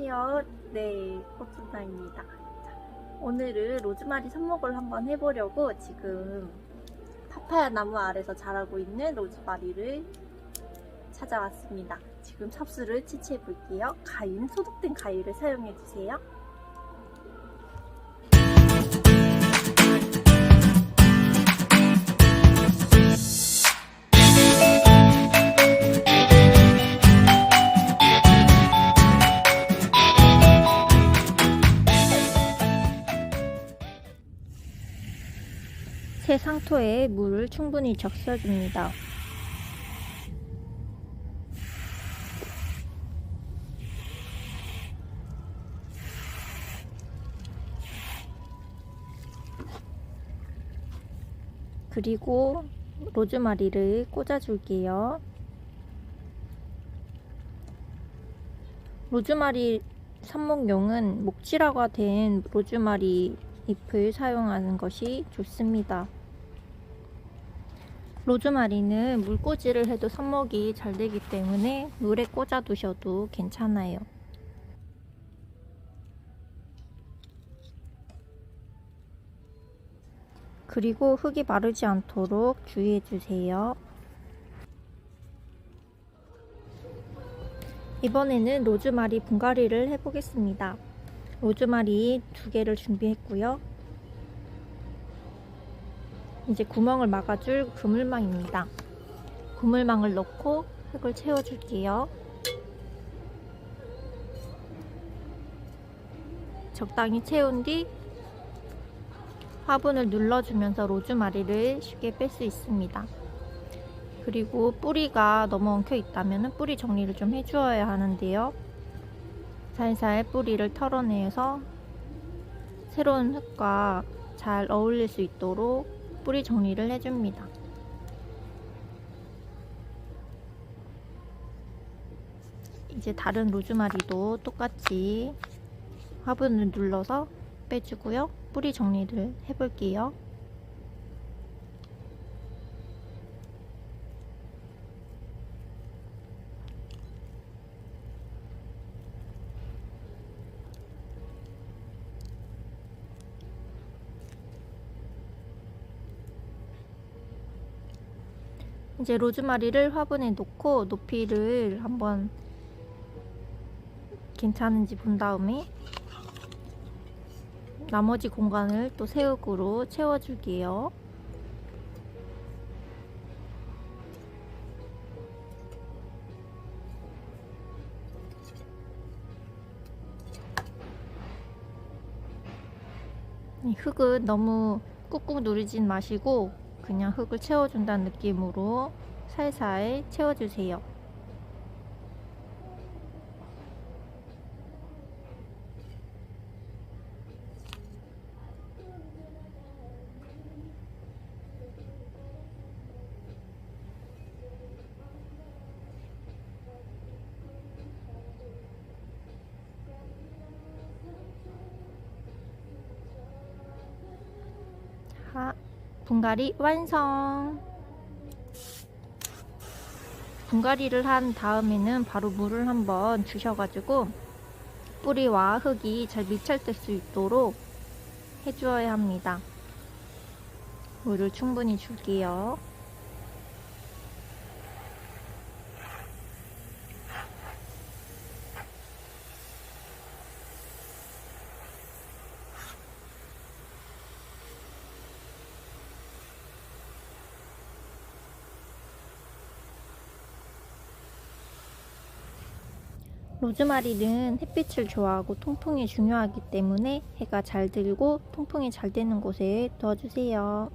안녕하세요. 네, 꽃순나입니다. 오늘은 로즈마리 삽목을 한번 해보려고 지금 파파야 나무 아래서 자라고 있는 로즈마리를 찾아왔습니다. 지금 삽수를 채취해 볼게요. 가위는 소독된 가위를 사용해 주세요. 새 상토에 물을 충분히 적셔줍니다. 그리고 로즈마리를 꽂아줄게요. 로즈마리 삽목용은 목질화가 된 로즈마리 잎을 사용하는 것이 좋습니다. 로즈마리는 물꽂이를 해도 삽목이 잘 되기 때문에 물에 꽂아 두셔도 괜찮아요. 그리고 흙이 마르지 않도록 주의해 주세요. 이번에는 로즈마리 분갈이를 해보겠습니다. 로즈마리 두 개를 준비했고요. 이제 구멍을 막아줄 그물망입니다. 그물망을 넣고 흙을 채워줄게요. 적당히 채운 뒤 화분을 눌러주면서 로즈마리를 쉽게 뺄 수 있습니다. 그리고 뿌리가 너무 엉켜 있다면 뿌리 정리를 좀 해주어야 하는데요. 살살 뿌리를 털어내서 새로운 흙과 잘 어울릴 수 있도록 뿌리 정리를 해줍니다. 이제 다른 로즈마리도 똑같이 화분을 눌러서 빼주고요. 뿌리 정리를 해볼게요. 이제 로즈마리를 화분에 놓고 높이를 한번 괜찮은지 본 다음에 나머지 공간을 또 새흙으로 채워줄게요. 이 흙은 너무 꾹꾹 누르진 마시고 그냥 흙을 채워준다는 느낌으로 살살 채워주세요. 자, 분갈이 완성! 분갈이를 한 다음에는 바로 물을 한번 주셔가지고 뿌리와 흙이 잘 밀착될 수 있도록 해주어야 합니다. 물을 충분히 줄게요. 로즈마리는 햇빛을 좋아하고 통풍이 중요하기 때문에 해가 잘 들고 통풍이 잘 되는 곳에 두어주세요.